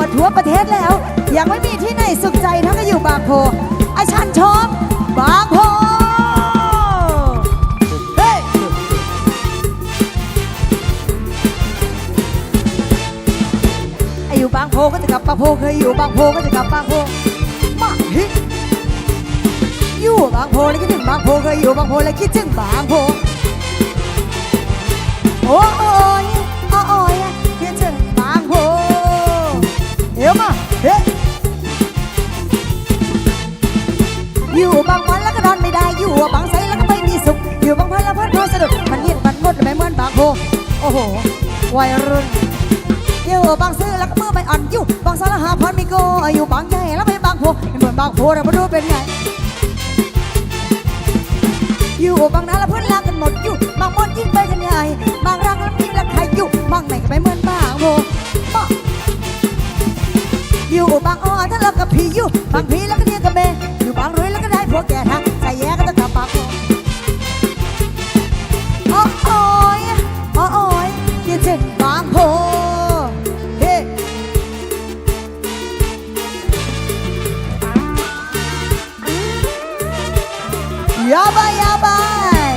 มาทั่วประเทศแล้ว ยังไม่มีที่ไหนสุขใจเท่ากับอยู่บางโพไอชันชมบางโพเฮ้ยไออยู่บางโพก็จะกลับบางโพเคยอยู่บางโพก็จะกลับบางโพมาฮิอยู่บางโพแล้วคิดถึงบางโพเคยอยู่บางโพแล้วคิดถึงบางโพ ไม่ได้อยู่บางไซแล้วก็ไม่มีสุข อยู่บางพันแล้วพื่อนพอสะดุดมันเงียบมันงดไม่เหมือนบางโพโอ้โหวัยรุ่นอยู่บางซื่อแล้วก็มือไม่อ่อนอยู่บางสารหาพรมีโกอยู่บางใหญ่แล้วไม่บางโพไม่เหมือนบางโพเราไม่รู้เป็นไงอยู่บางนาแล้วเพื่อนลากันหมดอยู่บางมดยิ่งไปกันใหญ่บางรักแล้วมีรักใครอยู่บางไหนก็ไม่เหมือนบางโบมาอยู่บางอ้อถ้าเรากับพี่อยู่บางพีแล้ว ยาบายยาบาย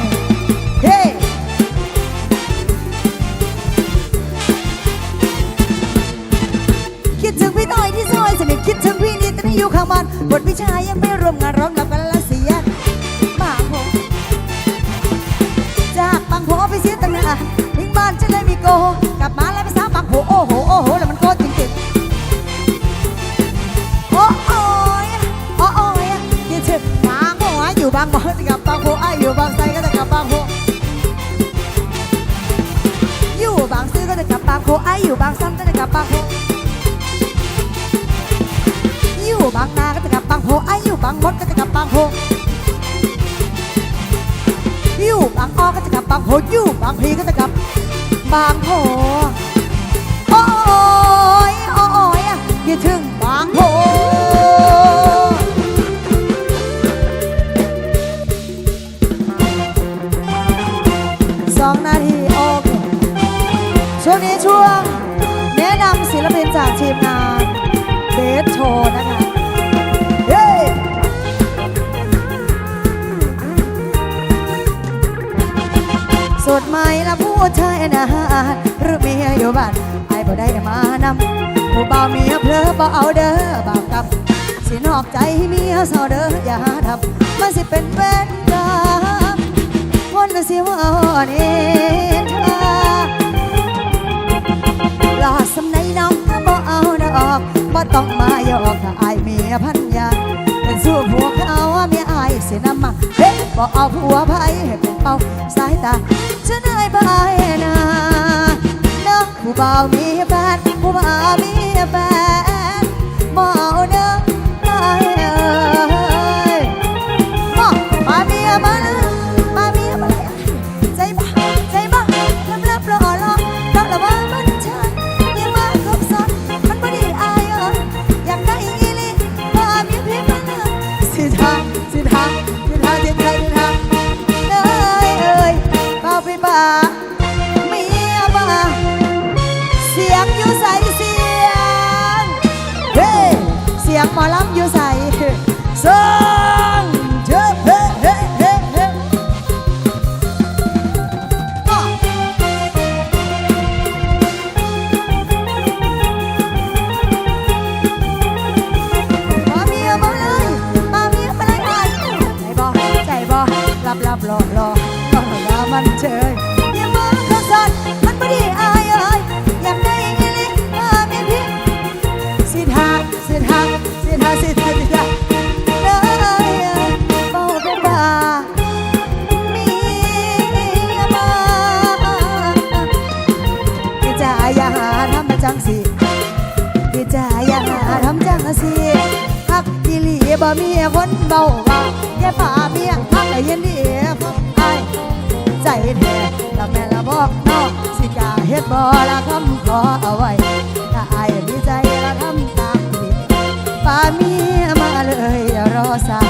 เฮ้คิดถึงพี่ต้อยที่ซอยสนิทคิดถึงพี่นิดที่อยู่ข้างบ้านบทวิชายังไม่รวมงานร้องกับกัน อยู่บางโพจะกลับบางโพอ้อยู่บางไซก็จะกลับบางโพอยู่บางซื่อก็จะกลับบางโพอ้อยู่บางซ้ำก็จะกลับบางโพอยู่บางนาก็จะกลับบางโพอ้อยู่บางมดก็จะกลับบางโพอยู่บางอ้อก็จะกลับบางโพอยู่บางพีก็จะกลับบางโพ ช่วงนี้ช่วงแนะนำศิลปินจากทีมงานเบสโชว์นะคะเย้สดใหม่ละผู้ชายนะหรือเมียอยู่บ้านไอ้บ่ได้มานำผู้บ่าวเมียเพลอบ่เอาเด้อบาปกับสินอกใจเมียเศร้าเด้ออย่าหาทำมันสิเป็นเวรกรรมวันสิว่าเนทาหายเมียพันยาเป็นสู้ผัวเขาว่าเมียอายเสียน้ำมาเฮ้บอกเอาผัวไปให้เป็นเป้าสายตาฉันื่อยไปนะน้องผู้บ่าวมีแฟนผู้บ่าวมีแฟน เสียงหมอลำอยู่ใส่ส สิทาสิทาสิทาเลยเบาเป็นบามีมาพี่จ๋าอย่าหาทำมาจังสิพี่จ๋าอย่าหาทำจังสิฮักอีหลีบ่มีคนเบาว่าอย่ป่าเมียพักให้เย็นดีฟังไอใจแท้ละแม่ละบอกน้องสิกาเฮ็ดบ่ละคำขอเอาไว้ถ้าไอายดีใจละทำตามที่ป้ อ